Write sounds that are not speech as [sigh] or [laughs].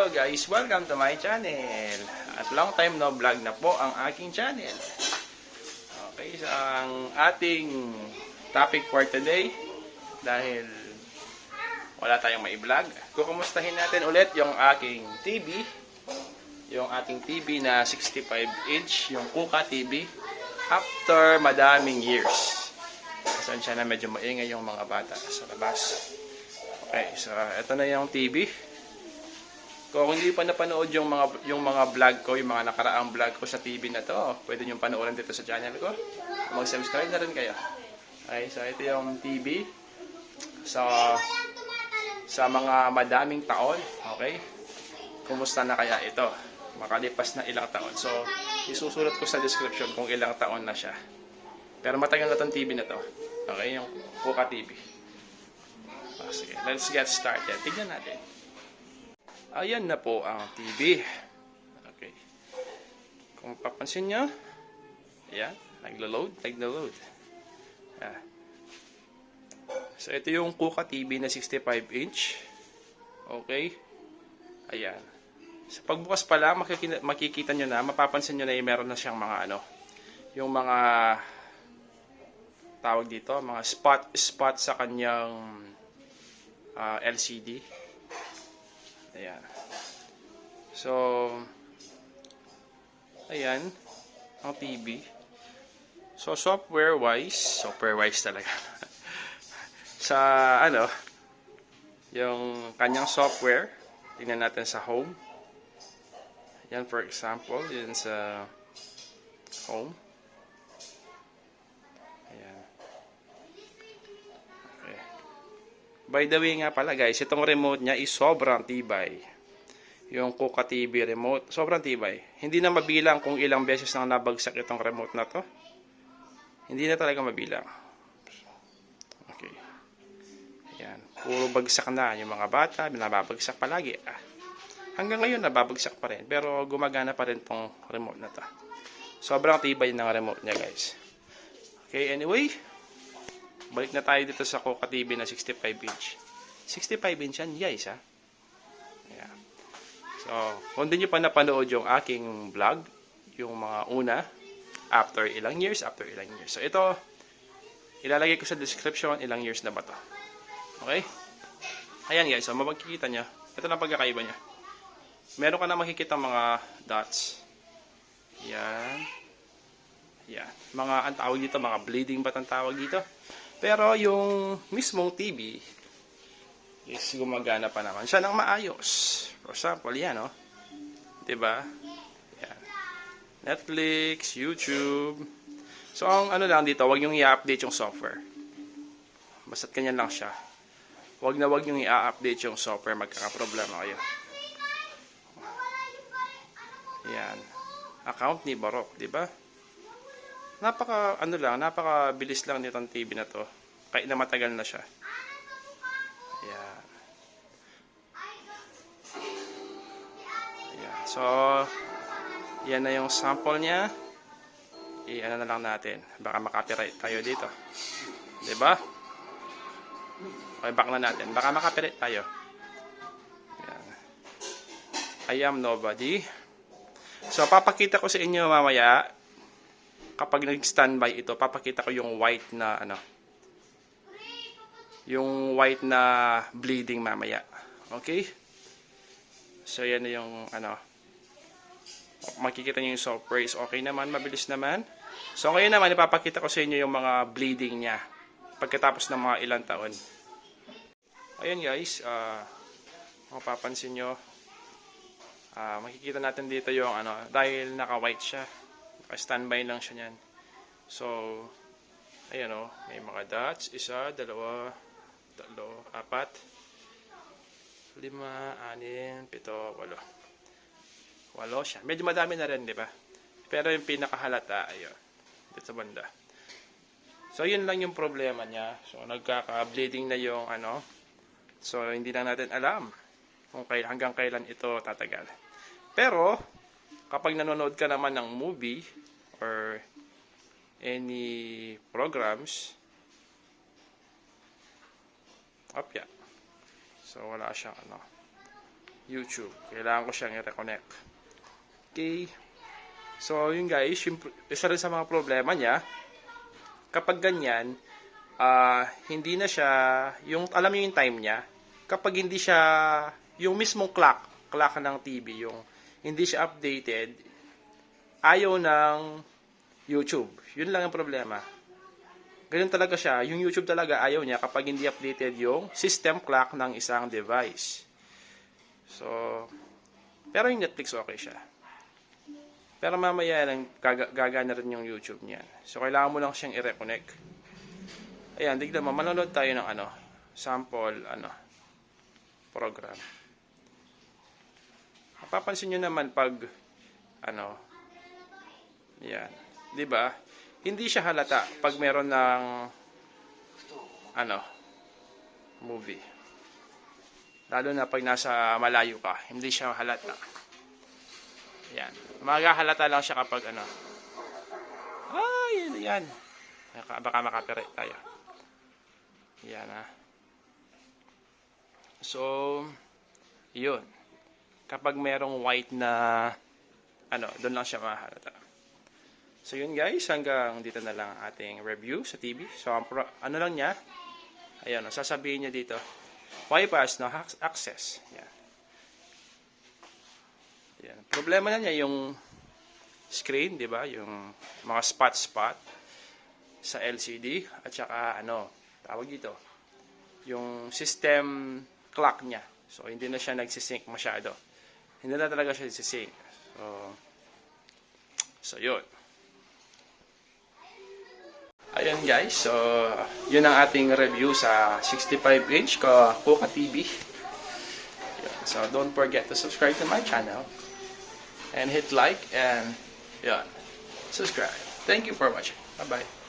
Hello guys, welcome to my channel. At long time no vlog na po ang aking channel. Okay, so ang ating topic for today dahil wala tayong may vlog. Kukumustahin natin ulit yung aking TV. Yung ating TV na 65 inch, yung Kuka TV after madaming years. Pasensya na medyo maingay yung mga bata sa labas. Okay, so ito na yung TV. Kung hindi pa napanood yung mga yung mga vlog ko, yung mga nakaraang vlog ko sa TV na to, pwede niyo panoorin dito sa channel ko. Mag-subscribe na rin kayo. Okay, so ito yung TV. So sa mga madaming taon, okay? Kumusta na kaya ito? Makalipas na ilang taon. So, isusulat ko sa description kung ilang taon na siya. Pero matagal na tong TV na to. Okay, yung Kuka TV. Ah, sige, let's get started. Tignan natin. Ayan na po ang TV. Okay. Kung papansin nyo, ayan, naglo-load, naglo-load. Ah. So, ito yung Kuka TV na 65 inch. Okay. Ayan. Sa pagbukas pa lang, makikita, makikita nyo na, mapapansin nyo na yung meron na siyang mga ano, yung mga tawag dito, mga spot spot sa kanyang ah, LCD. Ayan. So, ayan, ang TV. So, software-wise, software-wise talaga. [laughs] sa, ano, yung kanyang software, tingnan natin sa home. Yan, for example, yun sa home. By the way nga pala guys, itong remote niya is sobrang tibay. Yung Kuka TV remote, sobrang tibay. Hindi na mabilang kung ilang beses nang nabagsak itong remote na to. Hindi na talaga mabilang. Okay. Ayan. Puro bagsak na yung mga bata, binababagsak palagi. Ah. Hanggang ngayon nababagsak pa rin, pero gumagana pa rin tong remote na to. Sobrang tibay ng remote niya guys. Okay, anyway, balik na tayo dito sa Kuka TV na 65 inch. 65 inch yan guys ha. Ayan. So, kung nyo pa napanood yung aking vlog, yung mga una, after ilang years, after ilang years. So, ito, ilalagay ko sa description, ilang years na ba to. Okay? Ayan guys, so mapagkikita nyo, ito na pagkakaiba niya. Meron ka na makikita mga dots. Yan. Yan. Mga, ang tawag dito, mga bleeding ba't ang tawag dito? Pero yung mismong TV is gumagana pa naman siya ng maayos. For example, yan, oh. 'Di ba? Yan. Netflix, YouTube. So, ang ano lang dito, wag yung i-update yung software. Basta't kanyan lang siya. Wag na wag yung i-update yung software, magkakaproblema kayo. Yan. Account ni Barok, 'di ba? Napaka ano lang, napaka bilis lang nitong TV na 'to. Kahit na matagal na siya. Yan. Yan. So, yan na yung sample niya. I-ano na lang natin. Baka makapiright tayo dito. 'Di ba? Okay, back na natin. Baka makapiright tayo. Yan. I am nobody. So, papakita ko sa inyo mamaya, kapag nag-standby ito, papakita ko yung white na, ano, yung white na bleeding mamaya. Okay? So, yan na yung, ano, makikita nyo yung software is okay naman, mabilis naman. So, ngayon naman, ipapakita ko sa inyo yung mga bleeding niya pagkatapos ng mga ilang taon. Ayan guys, ah, mapapansin nyo, Ah, makikita natin dito yung ano, dahil naka-white siya. Naka-standby lang siya niyan. So, ayan o, may mga dots. Isa, dalawa, tatlo, apat, lima, anin, pito, walo. Walo siya. Medyo madami na rin, di ba? Pero yung pinakahalata, ayun. Dito sa banda. So, yun lang yung problema niya. So, nagkaka-bleeding na yung ano. So, hindi na natin alam kung kay, hanggang kailan ito tatagal. Pero, kapag nanonood ka naman ng movie or any programs, opya. So, wala siyang ano. YouTube. Kailangan ko siyang i-reconnect. Okay. So, yun guys, yung, isa rin sa mga problema niya, kapag ganyan, ah, hindi na siya, yung, alam niyo yung time niya, kapag hindi siya, yung mismong clock, clock ng TV, yung hindi siya updated, ayaw ng YouTube. Yun lang ang problema. Ganun talaga siya. Yung YouTube talaga ayaw niya kapag hindi updated yung system clock ng isang device. So, pero yung Netflix okay siya. Pero mamaya lang gaga- gagana rin yung YouTube niyan. So, kailangan mo lang siyang i-reconnect. Ayan, tignan mo, manonood tayo ng ano, sample, ano, program. Mapapansin nyo naman pag, ano, yan, di ba? Hindi siya halata pag meron ng, ano, movie. Lalo na pag nasa malayo ka, hindi siya halata. Yan. Magahalata lang siya kapag ano. Ah, yan, yan. Baka, makapirate tayo. Yan ah. So, yun. Kapag merong white na ano, doon lang siya mahalata. So yun guys, hanggang dito na lang ang ating review sa TV. So ano lang niya, ayan, oh, sasabihin niya dito, Wi-Fi no ac- access. Yan. Yan. Problema na niya yung screen, di ba? Yung mga spot-spot sa LCD at saka ano, tawag dito, yung system clock niya. So hindi na siya nagsisync masyado. Hindi na talaga siya nagsisync. So, so yun. Ayun guys, so yun ang ating review sa 65-inch ka Kuka TV. So don't forget to subscribe to my channel and hit like and yun, subscribe. Thank you for watching. Bye-bye.